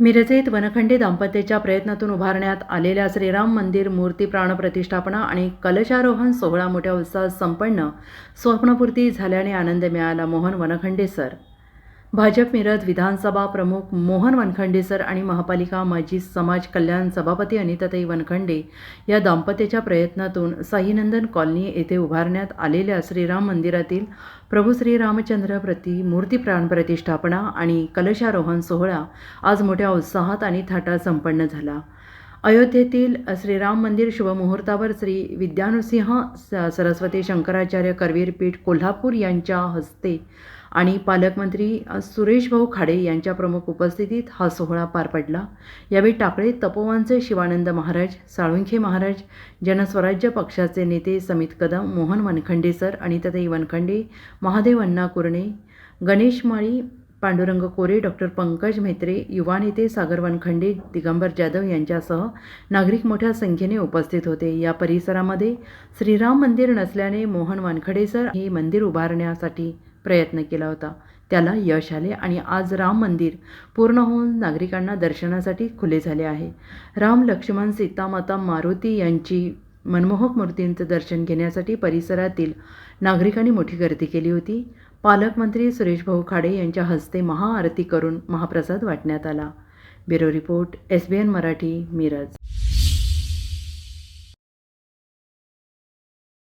मिरजेत वनखंडे दाम्पत्याच्या प्रयत्नातून उभारण्यात आलेल्या श्रीराम मंदिर मूर्ती प्राणप्रतिष्ठापना आणि कलशारोहण सोहळा मोठ्या उत्साहात संपन्न. स्वप्नपूर्ती झाल्याने आनंद मिळाला मोहन वनखंडे सर भाजप मिरज विधानसभा प्रमुख मोहन वनखंडे सर आणि महापालिका माजी समाज कल्याण सभापती अनिताताई वनखंडे या दाम्पत्याच्या प्रयत्नातून साईनंदन कॉलनी येथे उभारण्यात आलेल्या श्रीराम मंदिरातील प्रभू श्रीरामचंद्र प्रति मूर्ती प्राणप्रतिष्ठापना आणि कलशारोहण सोहळा आज मोठ्या उत्साहात आणि थाटात संपन्न झाला. अयोध्येतील श्रीराम मंदिर शुभमुहूर्तावर श्री विद्यानुसिंह स- सरस्वती शंकराचार्य करवीर पीठ कोल्हापूर यांच्या हस्ते आणि पालकमंत्री सुरेशभाऊ सुरेश भाऊ खाडे यांच्या प्रमुख उपस्थितीत हा सोहळा पार पडला. यावेळी टाकळे तपोवनचे शिवानंद महाराज साळुंखे महाराज जनस्वराज्य पक्षाचे नेते समित कदम मोहन वनखंडे सर अनिताताई वनखंडे महादेव अण्णा कुरणे गणेश माळी पांडुरंग कोरे डॉक्टर पंकज म्हेत्रे युवा नेते सागर वनखंडे दिगंबर जाधव यांच्यासह नागरिक मोठ्या संख्येने उपस्थित होते. या परिसरामध्ये श्रीराम मंदिर नसल्याने मोहन वानखडे सर हे मंदिर उभारण्यासाठी प्रयत्न केला होता. त्याला यश आले आणि आज राम मंदिर पूर्ण होऊन नागरिकांना दर्शनासाठी खुले झाले आहे. राम लक्ष्मण सीतामाता मारुती यांची मनमोहक मूर्तींचं दर्शन घेण्यासाठी परिसरातील नागरिकांनी मोठी गर्दी केली होती. पालकमंत्री सुरेश भाऊ खाडे यांच्या हस्ते महाआरती करून महाप्रसाद वाटण्यात आला. Bureau report S B N Marathi Miraj.